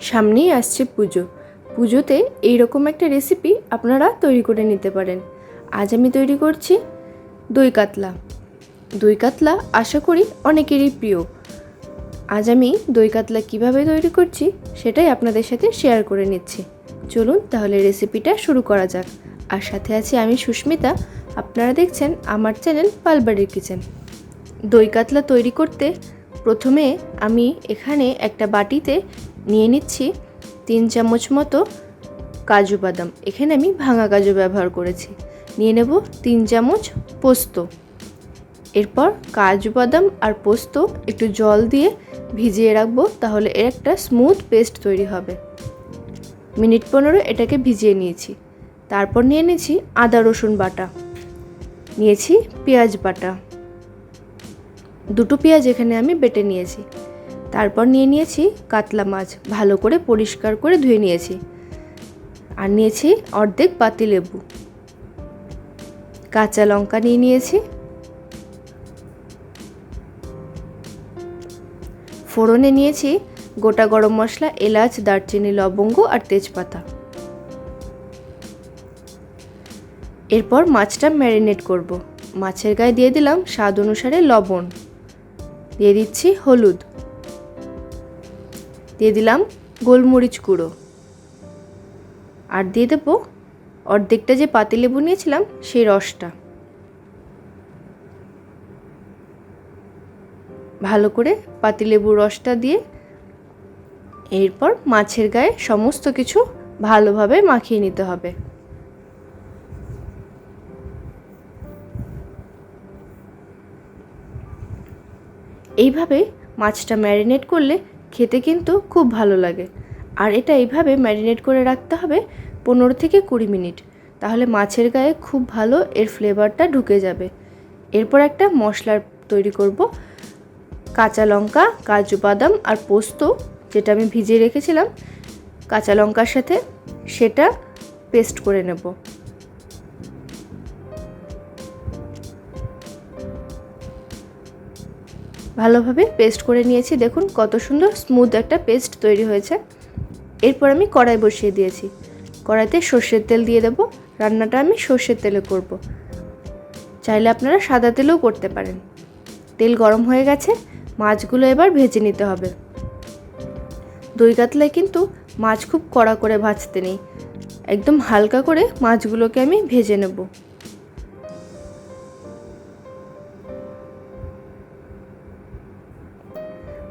সামনেই আসছে পুজো। পুজোতে এইরকম একটা রেসিপি আপনারা তৈরি করে নিতে পারেন। আজ আমি তৈরি করছি দই কাতলা। দই কাতলা আশা করি অনেকেরই প্রিয়। আজ আমি দই কাতলা কীভাবে তৈরি করছি সেটাই আপনাদের সাথে শেয়ার করে নিচ্ছি। চলুন তাহলে রেসিপিটা শুরু করা যাক। আর সাথে আছি আমি সুস্মিতা। আপনারা দেখছেন আমার চ্যানেল পালবাড়ির কিচেন দই কাতলা তৈরি করতে প্রথমে আমি এখানে একটা বাটিতে নিয়ে নিচ্ছি তিন চামচ মতো কাজু বাদাম। এখানে আমি ভাঙা কাজু ব্যবহার করেছি। নিয়ে নেব তিন চামচ পোস্ত। এরপর কাজু বাদাম আর পোস্ত একটু জল দিয়ে ভিজিয়ে রাখব, তাহলে এর একটা স্মুথ পেস্ট তৈরি হবে। মিনিট পনেরো এটাকে ভিজিয়ে নিয়েছি। তারপর নিয়ে নিয়েছি আদা রসুন বাটা। নিয়েছি পেঁয়াজ বাটা। দুটো পেঁয়াজ এখানে আমি বেটে নিয়েছি। তারপর নিয়ে নিয়েছি কাতলা মাছ, ভালো করে পরিষ্কার করে ধুয়ে নিয়েছি। আর নিয়েছি অর্ধেক পাতি লেবু। কাঁচা লঙ্কা নিয়ে নিয়েছি। ফোড়নে নিয়েছি গোটা গরম মশলা, এলাচ, দারচিনি, লবঙ্গ আর তেজপাতা। এরপর মাছটা ম্যারিনেট করব। মাছের গায়ে দিয়ে দিলাম স্বাদ অনুসারে লবণ। দিয়ে দিচ্ছি হলুদ। দিয়ে দিলাম গোলমরিচ গুঁড়ো। আর দিয়ে দেবো অর্ধেকটা যে পাতিলেবু নিয়েছিলাম, সেই রসটা। ভালো করে পাতিলেবুর রসটা দিয়ে এরপর মাছের গায়ে সমস্ত কিছু ভালোভাবে মাখিয়ে নিতে হবে। এইভাবে মাছটা ম্যারিনেট করলে খেতে কিন্তু খুব ভালো লাগে। আর এটা এইভাবে ম্যারিনেট করে রাখতে হবে পনেরো থেকে কুড়ি মিনিট। তাহলে মাছের গায়ে খুব ভালো এর ফ্লেভারটা ঢুকে যাবে। এরপর একটা মশলার তৈরি করব। কাঁচা লঙ্কা, কাজু বাদাম আর পোস্ত, যেটা আমি ভিজিয়ে রেখেছিলাম, কাঁচা লঙ্কার সাথে সেটা পেস্ট করে নেব। ভালোভাবে পেস্ট করে নিয়েছি। দেখুন কত সুন্দর স্মুথ একটা পেস্ট তৈরি হয়েছে। এরপর আমি কড়াই বসিয়ে দিয়েছি। কড়াইতে সর্ষের তেল দিয়ে দেবো। রান্নাটা আমি সর্ষের তেলে করব। চাইলে আপনারা সাদা তেলেও করতে পারেন। তেল গরম হয়ে গেছে, মাছগুলো এবার ভেজে নিতে হবে। দই কাতলায় কিন্তু মাছ খুব কড়া করে ভাজতে নেই। একদম হালকা করে মাছগুলোকে আমি ভেজে নেব।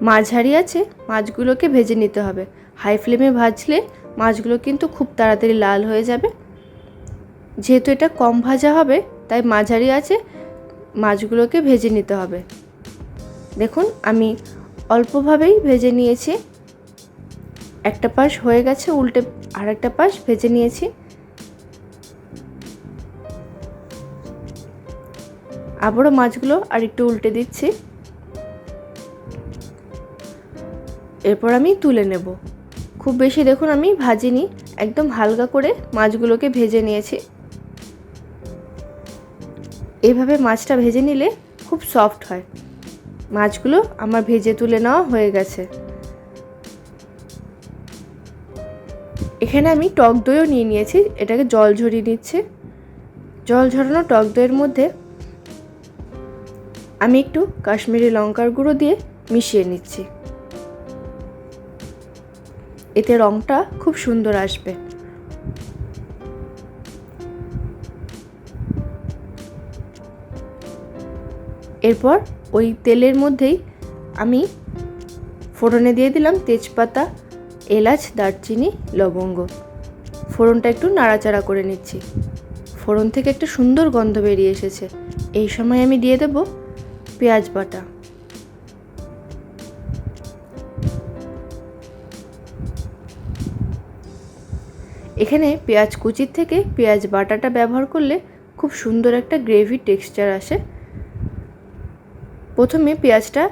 মাঝারি আছে, মাছগুলোকে ভেজে নিতে হবে। হাই ফ্লেমে ভাজলে মাছগুলো কিন্তু খুব তাড়াতাড়ি লাল হয়ে যাবে। যেহেতু এটা কম ভাজা হবে, তাই মাঝারি আছে, মাছগুলোকে ভেজে নিতে হবে। দেখুন, আমি অল্পভাবেই ভেজে নিয়েছি। একটা পাশ হয়ে গেছে, উল্টে আর একটা পাশ ভেজে নিয়েছি। আবারও মাছগুলো আর একটু উল্টে দিচ্ছি। এরপর আমি তুলে নেব। খুব বেশি দেখুন আমি ভাজিনি, একদম হালকা করে মাছগুলোকে ভেজে নিয়েছি। এভাবে মাছটা ভেজে নিলে খুব সফট হয়। মাছগুলো আমার ভেজে তুলে নেওয়া হয়ে গেছে। এখানে আমি টক দইও নিয়ে নিয়েছি, এটাকে জল ঝরিয়ে নিচ্ছে। জল ঝরানো টক দইয়ের মধ্যে আমি একটু কাশ্মীরি লঙ্কার গুঁড়ো দিয়ে মিশিয়ে নিচ্ছি। এতে রঙটা খুব সুন্দর আসবে। এরপর ওই তেলের মধ্যেই আমি ফোড়নে দিয়ে দিলাম তেজপাতা, এলাচ, দারচিনি, লবঙ্গ। ফোড়নটা একটু নাড়াচাড়া করে নিচ্ছি। ফোড়ন থেকে একটা সুন্দর গন্ধ বেরিয়ে এসেছে। এই সময় আমি দিয়ে দেব পেঁয়াজ বাটা। এখানে পেঁয়াজ কুচির থেকে পেঁয়াজ বাটাটা ব্যবহার করলে খুব সুন্দর একটা গ্রেভি টেক্সচার আসে। প্রথমে পেঁয়াজটা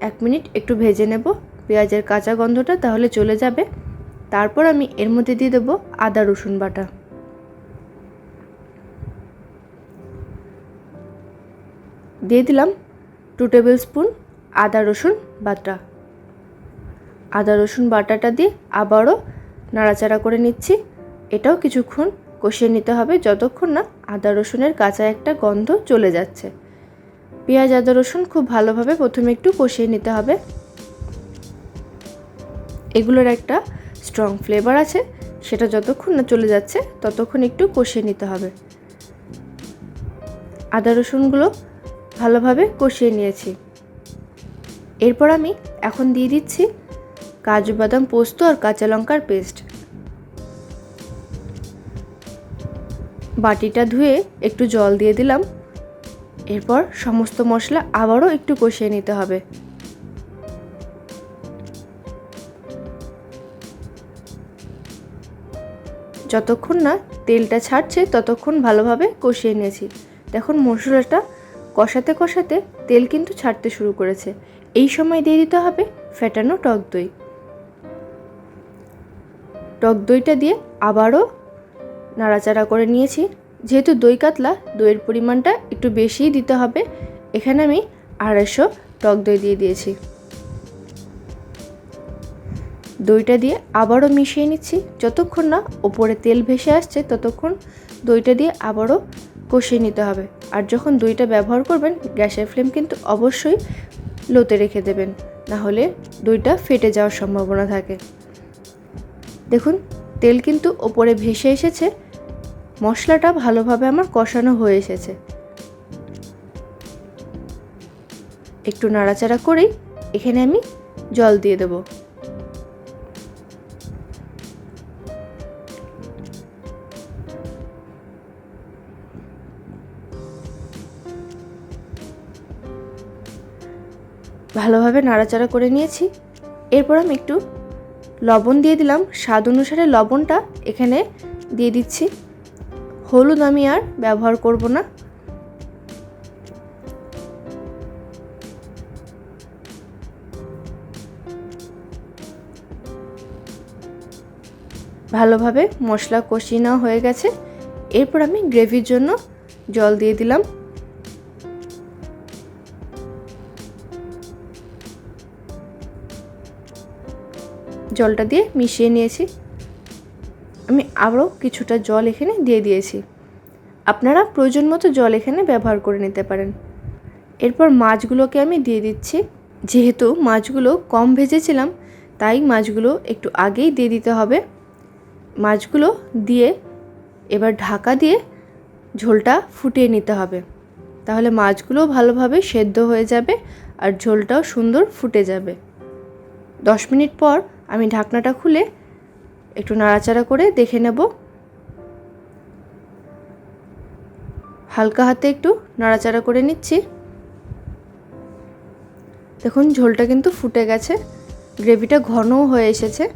এক মিনিট একটু ভেজে নেব। পেঁয়াজের কাঁচা গন্ধটা তাহলে চলে যাবে। তারপর আমি এর মধ্যে দিয়ে দেবো আদা রসুন বাটা। দিয়ে দিলাম টু টেবিল স্পুন আদা রসুন বাটা। আদা রসুন বাটাটা দিয়ে আবারও নাড়াচাড়া করে নিচ্ছি। এটাও কিছুক্ষণ কষিয়ে নিতে হবে যতক্ষণ না আদা রসুনের কাঁচা একটা গন্ধ চলে যাচ্ছে। পেঁয়াজ, আদা রসুন খুব ভালোভাবে প্রথমে একটু কষিয়ে নিতে হবে। এগুলোর একটা স্ট্রং ফ্লেভার আছে, সেটা যতক্ষণ না চলে যাচ্ছে ততক্ষণ একটু কষিয়ে নিতে হবে। আদা রসুনগুলো ভালোভাবে কষিয়ে নিয়েছি। এরপর আমি এখন দিয়ে দিচ্ছি কাজু বাদাম পোস্ত আর কাঁচা লঙ্কার পেস্ট। বাটিটা ধুয়ে একটু জল দিয়ে দিলাম। এরপর সমস্ত মশলা আবারও একটু কষিয়ে নিতে হবে। যতক্ষণ না তেলটা ছাড়ছে, ততক্ষণ ভালোভাবে কষিয়ে নিয়েছি। দেখুন, মশলাটা কষাতে কষাতে তেল কিন্তু ছাড়তে শুরু করেছে। এই সময় দিয়ে দিতে হবে ফেটানো টক দই। টক দইটা দিয়ে আবারও নাড়াচাড়া করে নিয়েছি। যেহেতু দই কাতলা, দইয়ের পরিমাণটা একটু বেশিই দিতে হবে, এখানে আমি আড়াইশো টক দই দিয়ে দিয়েছি। দইটা দিয়ে আবারও মিশিয়ে নিচ্ছি। যতক্ষণ না ওপরে তেল ভেসে আসছে, ততক্ষণ দইটা দিয়ে আবারও কষিয়ে নিতে হবে। আর যখন দইটা ব্যবহার করবেন, গ্যাসের ফ্লেম কিন্তু অবশ্যই লোতে রেখে দেবেন, না হলে দইটা ফেটে যাওয়ার সম্ভাবনা থাকে। দেখুন, তেল কিন্তু ওপরে ভেসে এসেছে। মশলাটা ভালোভাবে আমার কষানো হয়ে এসেছে। একটু নাড়াচাড়া করেই এখানে আমি জল দিয়ে দেবো। ভালোভাবে নাড়াচাড়া করে নিয়েছি। এরপর আমি একটু লবণ দিয়ে দিলাম। স্বাদ অনুসারে লবণটা এখানে দিয়ে দিচ্ছি। হলুদ আমি আর ব্যবহার করব না। ভালোভাবে মশলা কষিয়ে নেওয়া হয়ে গেছে। এরপর আমি গ্রেভির জন্য জল দিয়ে দিলাম। জলটা দিয়ে মিশিয়ে নিয়েছি। আমি আরও কিছুটা জল এখানে দিয়ে দিয়েছি। আপনারা প্রয়োজন মতো জল এখানে ব্যবহার করে নিতে পারেন। এরপর মাছগুলোকে আমি দিয়ে দিচ্ছি। যেহেতু মাছগুলো কম ভেজেছিলাম, তাই মাছগুলো একটু আগেই দিয়ে দিতে হবে। মাছগুলো দিয়ে এবার ঢাকা দিয়ে ঝোলটা ফুটিয়ে নিতে হবে। তাহলে মাছগুলো ভালোভাবে সেদ্ধ হয়ে যাবে আর ঝোলটাও সুন্দর ফুটে যাবে। দশ মিনিট পর আমি ঢাকনাটা খুলে একটু নাড়াচাড়া করে দেখে নেব। হালকা হাতে একটু নাড়াচাড়া করে নিচ্ছি। দেখুন, ঝোলটা কিন্তু ফুটে গেছে। গ্রেভিটা ঘনও হয়ে এসেছে।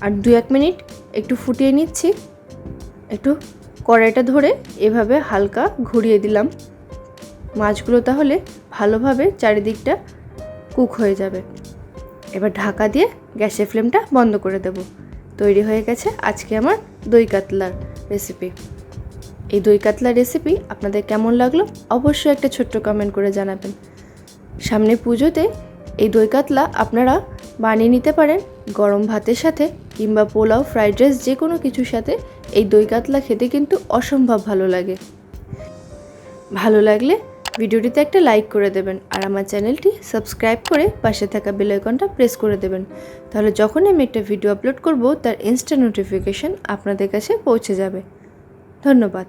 আর দু এক মিনিট একটু ফুটিয়ে নিচ্ছি। একটু কড়াইটা ধরে এভাবে হালকা ঘুরিয়ে দিলাম। মাছগুলো তাহলে ভালোভাবে চারিদিকটা কুক হয়ে যাবে। এবার ঢাকা দিয়ে গ্যাসের ফ্লেমটা বন্ধ করে দেব। তৈরি হয়ে গেছে আজকে আমার দই কাতলার রেসিপি এই দই কাতলার রেসিপি আপনাদের কেমন লাগল অবশ্যই একটা ছোট্ট কমেন্ট করে জানাবেন। সামনে পুজোতে এই দই কাতলা আপনারা বানিয়ে নিতে পারেন গরম ভাতের সাথে কিংবা পোলাও ফ্রাইড রাইস যে কোনো কিছুর সাথে এই দই কাতলা খেতে কিন্তু অসম্ভব ভালো লাগে। ভালো লাগলে ভিডিওটিতে একটা লাইক করে দেবেন আর আমার চ্যানেলটি সাবস্ক্রাইব করে পাশে থাকা বেল আইকনটা প্রেস করে দেবেন। তাহলে যখন আমি একটা ভিডিও আপলোড করব, তার ইনস্ট্যান্ট নোটিফিকেশান আপনাদের কাছে পৌঁছে যাবে। ধন্যবাদ।